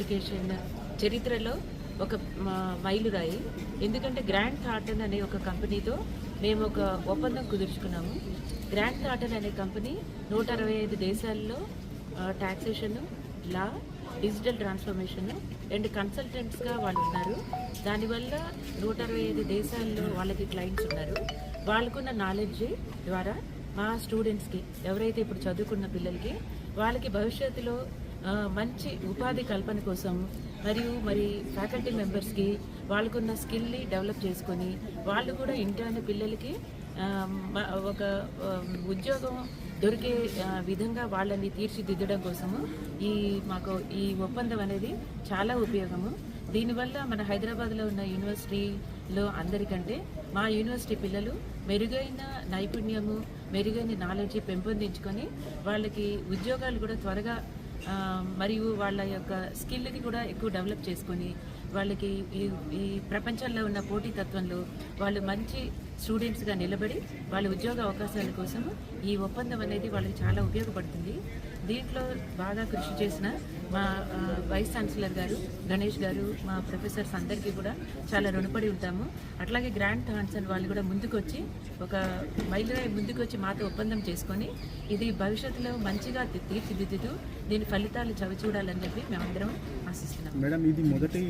Education చరిత్రలో ఒక మైలురాయి. ఎందుకంటే గ్రాండ్ థాటన్ అనే ఒక కంపెనీతో మేము ఒక ఒప్పందం కుదుర్చుకున్నాము. గ్రాండ్ థాటన్ అనే కంపెనీ నూట అరవై ఐదు దేశాల్లో taxation law digital transformation and కన్సల్టెంట్స్గా వాళ్ళు ఉన్నారు. దానివల్ల నూట అరవై ఐదు దేశాల్లో వాళ్ళకి క్లయింట్స్ ఉన్నారు. వాళ్ళకున్న నాలెడ్జ్ ద్వారా మా స్టూడెంట్స్కి ఎవరైతే ఇప్పుడు చదువుకున్న పిల్లలకి వాళ్ళకి భవిష్యత్తులో మంచి ఉపాధి కల్పన కోసం మరియు మరి ఫ్యాకల్టీ మెంబర్స్కి వాళ్ళకున్న స్కిల్ని డెవలప్ చేసుకొని వాళ్ళు కూడా ఇంటి పిల్లలకి ఒక ఉద్యోగం దొరికే విధంగా వాళ్ళని తీర్చిదిద్దడం కోసము ఈ మాకు ఈ ఒప్పందం అనేది చాలా ఉపయోగము. దీనివల్ల మన హైదరాబాద్లో ఉన్న యూనివర్సిటీలో అందరికంటే మా యూనివర్సిటీ పిల్లలు మెరుగైన నైపుణ్యము మెరుగైన నాలెడ్జ్ పెంపొందించుకొని వాళ్ళకి ఉద్యోగాలు కూడా త్వరగా మరియు వాళ్ళ యొక్క స్కిల్ని కూడా ఎక్కువ డెవలప్ చేసుకొని వాళ్ళకి ఈ ఈ ప్రపంచంలో ఉన్న పోటీతత్వంలో వాళ్ళు మంచి స్టూడెంట్స్గా నిలబడి వాళ్ళ ఉద్యోగ అవకాశాల కోసం ఈ ఒప్పందం అనేది వాళ్ళకి చాలా ఉపయోగపడుతుంది. దీంట్లో బాగా కృషి చేసిన మా వైస్ ఛాన్సలర్ గారు గణేష్ గారు మా ప్రొఫెసర్స్ అందరికీ కూడా చాలా రుణపడి ఉంటాము. అట్లాగే గ్రాండ్ థాన్సన్ వాళ్ళు కూడా ముందుకొచ్చి ఒక మైలురాయి ముందుకొచ్చి మాతో ఒప్పందం చేసుకొని ఇది భవిష్యత్తులో మంచిగా తీర్చిదిద్దుతూ దీని ఫలితాలు చవి చూడాలని చెప్పి మేమందరం ఆశిస్తున్నాం. మేడం ఇది మొదటి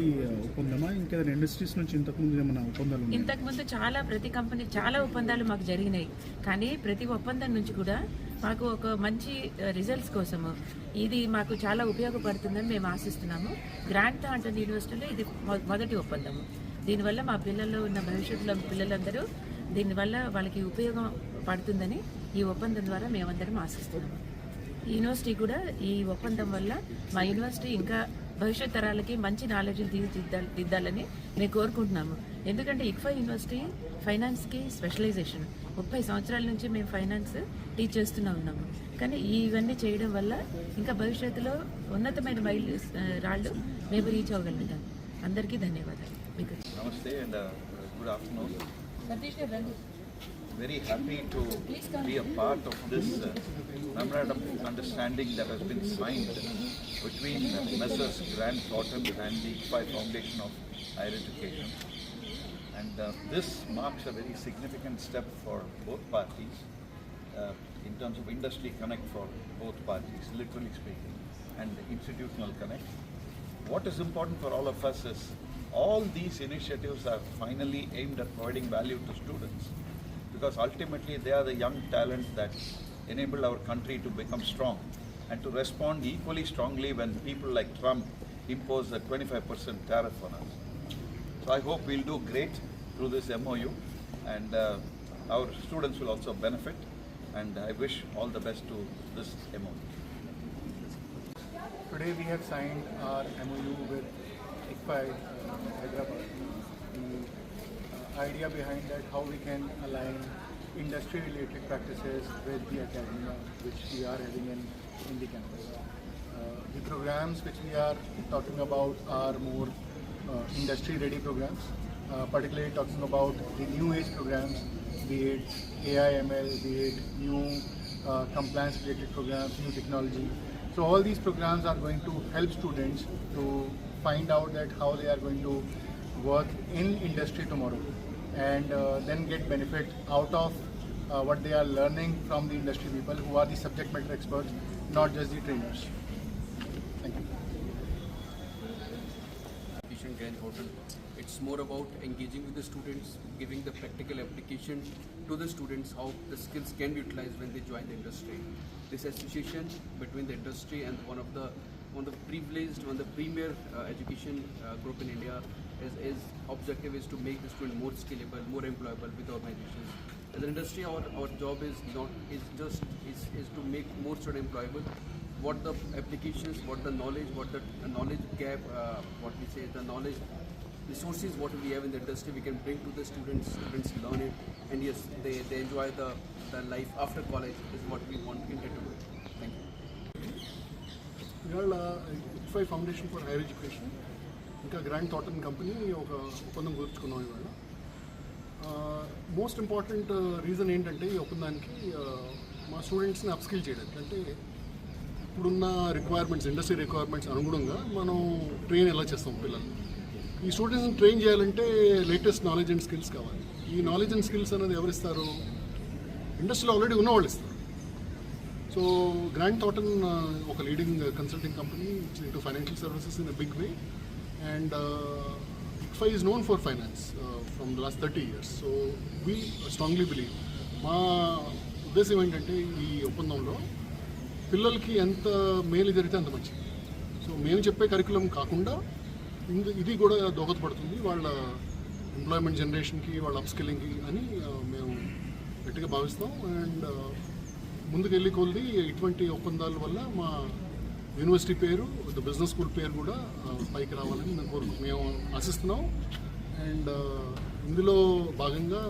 ఒప్పందమా? ఇంకేదైనా ఇండస్ట్రీస్ నుంచి ఇంతకుముందు ఏమైనా ఒప్పందాలు ఇంతకుముందు చాలా ప్రతి కంపెనీ చాలా ఒప్పందాలు మాకు జరిగినాయి. కానీ ప్రతి ఒప్పందం నుంచి కూడా మాకు ఒక మంచి రిజల్ట్స్ కోసము ఇది మాకు చాలా ఉపయోగపడుతుందని మేము ఆశిస్తున్నాము. గ్రాండ్ థాంటన్ యూనివర్సిటీలో ఇది మొ- మొదటి ఒప్పందము. దీనివల్ల మా పిల్లల్లో ఉన్న భవిష్యత్తులో పిల్లలందరూ దీనివల్ల వాళ్ళకి ఉపయోగం పడుతుందని ఈ ఒప్పందం ద్వారా మేమందరం ఆశిస్తున్నాము. యూనివర్సిటీ కూడా ఈ ఒప్పందం వల్ల మా యూనివర్సిటీ ఇంకా భవిష్యత్ తరాలకి మంచి నాలెడ్జ్ దిద్దాలని మేము కోరుకుంటున్నాము. ఎందుకంటే ఇక్ఫా యూనివర్సిటీ ఫైనాన్స్కి స్పెషలైజేషన్ ముప్పై సంవత్సరాల నుంచి మేము ఫైనాన్స్ టీచ్ చేస్తూనే ఉన్నాము కానీ ఇవన్నీ చేయడం వల్ల ఇంకా భవిష్యత్తులో ఉన్నతమైన మైలు ఆ, రాళ్ళు మేము రీచ్ అవ్వగలుగుతాం అందరికీ ధన్యవాదాలు మీకు uh, afternoon. సతీష్ గారు రండి Very happy to be a part of this uh, memorandum of understanding that has been signed between uh, Messrs. Grant Thornton and the Foundation of Higher Education. And uh, this marks a very significant step for both parties uh, in terms of industry connect for both parties, literally speaking, and institutional connect. What is important for all of us is all these initiatives are finally aimed at providing value to students because ultimately they are the young talent that enable our country to become strong and to respond equally strongly when people like Trump impose a 25% tariff on us. So I hope we'll do great through this MOU and uh, our students will also benefit and I wish all the best to this MOU. Today we have signed our MOU with ICFI uh, Hyderabad. The uh, idea behind that how we can align industry related practices with the academia which we are having in, in the campus. Uh, the programs which we are talking about are more uh, industry ready programs, uh, particularly talking about the new age programs, be it AI, ML, be it new uh, compliance related programs, new technology. So all these programs are going to help students to find out that how they are going to work in industry tomorrow and uh, then get benefit out of uh, what they are learning from the industry people who are the subject matter experts, not just the trainers. Thank you. Hotel. More about engaging with the students, giving the practical application to the students how the skills can be utilized when they join the industry. This association between the industry and one of the one of the privileged, one of the premier uh, education uh, group in India is, is objective is to make the student more scalable, more employable with organizations. As an industry, our, our job is not is just is, is to make more student employable what the applications, what the knowledge, what the knowledge gap, uh, what we say, the knowledge resources, what we have in the industry, we can bring to the students. Students learn it, and yes, they, they enjoy the, the life after college is what we want India to do. Thank you. ఇవాళ ICFAI foundation for higher education ఇంకా Grant థాటన్ company ఒక ఒప్పందం కుదుర్చుకున్నాం ఇవాళ most important reason ఏంటంటే ఈ ఒప్పందానికి మా స్టూడెంట్స్ని అప్స్కిల్ చేయడానికి అంటే ఇప్పుడున్న రిక్వైర్మెంట్స్ ఇండస్ట్రీ రిక్వైర్మెంట్స్ అనుగుణంగా మనం ట్రైన్ ఎలా చేస్తాం పిల్లల్ని ఈ స్టూడెంట్స్ని ట్రైన్ చేయాలంటే లేటెస్ట్ నాలెడ్జ్ అండ్ స్కిల్స్ కావాలి. ఈ నాలెడ్జ్ అండ్ స్కిల్స్ అనేది ఎవరు ఇస్తారు? ఇండస్ట్రీలో ఆల్రెడీ ఉన్నవాళ్ళు ఇస్తారు. సో గ్రాండ్ థాటన్ ఒక leading consulting company into financial services in a big way and ICFAI is known for finance from the last thirty years so we strongly believe మా ఉద్దేశం ఏంటంటే ఈ ఒప్పందంలో పిల్లలకి ఎంత మేలు జరిగితే అంత మంచిది. సో మేము చెప్పే కరికులం కాకుండా ఇందు- ఇది కూడా దోహదపడుతుంది. వాళ్ళ ఎంప్లాయ్మెంట్ జనరేషన్కి వాళ్ళ అప్స్కిల్లింగ్కి అని మేము గట్టిగా భావిస్తాం. అండ్ ముందుకెళ్ళి కొలిది ఇటువంటి ఒప్పందాల వల్ల మా యూనివర్సిటీ పేరు ద బిజినెస్ స్కూల్ పేరు కూడా పైకి రావాలని మేము కోరు మేము ఆశిస్తున్నాం. అండ్ ఇందులో భాగంగా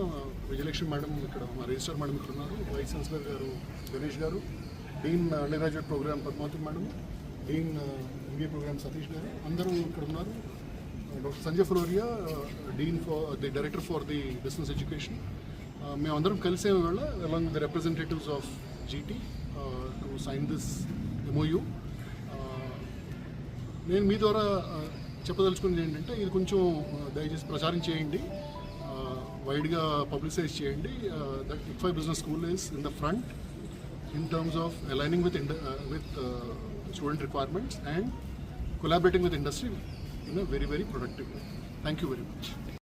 విజయలక్ష్మి మేడం ఇక్కడ మా రిజిస్టర్ మేడం ఇక్కడ ఉన్నారు. వైస్ ఛాన్సలర్ గారు గణేష్ గారు dean undergraduate program Padmavathi madam dean MBA program Satish గారు. అందరూ ఇక్కడ ఉన్నారు. Doctor Sanjay Floria dean for the director for the business education. మేమందరం కలిసే వేళ along the representatives of GT to sign this MOU నేను మీ ద్వారా చెప్పదలుచుకున్నది ఏంటంటే ఇది కొంచెం దయచేసి ప్రచారం చేయండి. వైడ్గా పబ్లిసైజ్ చేయండి. That ICFAI business school is in the front in terms of aligning with in with student requirements and collaborating with industry in a very, very productive way. Thank you very much.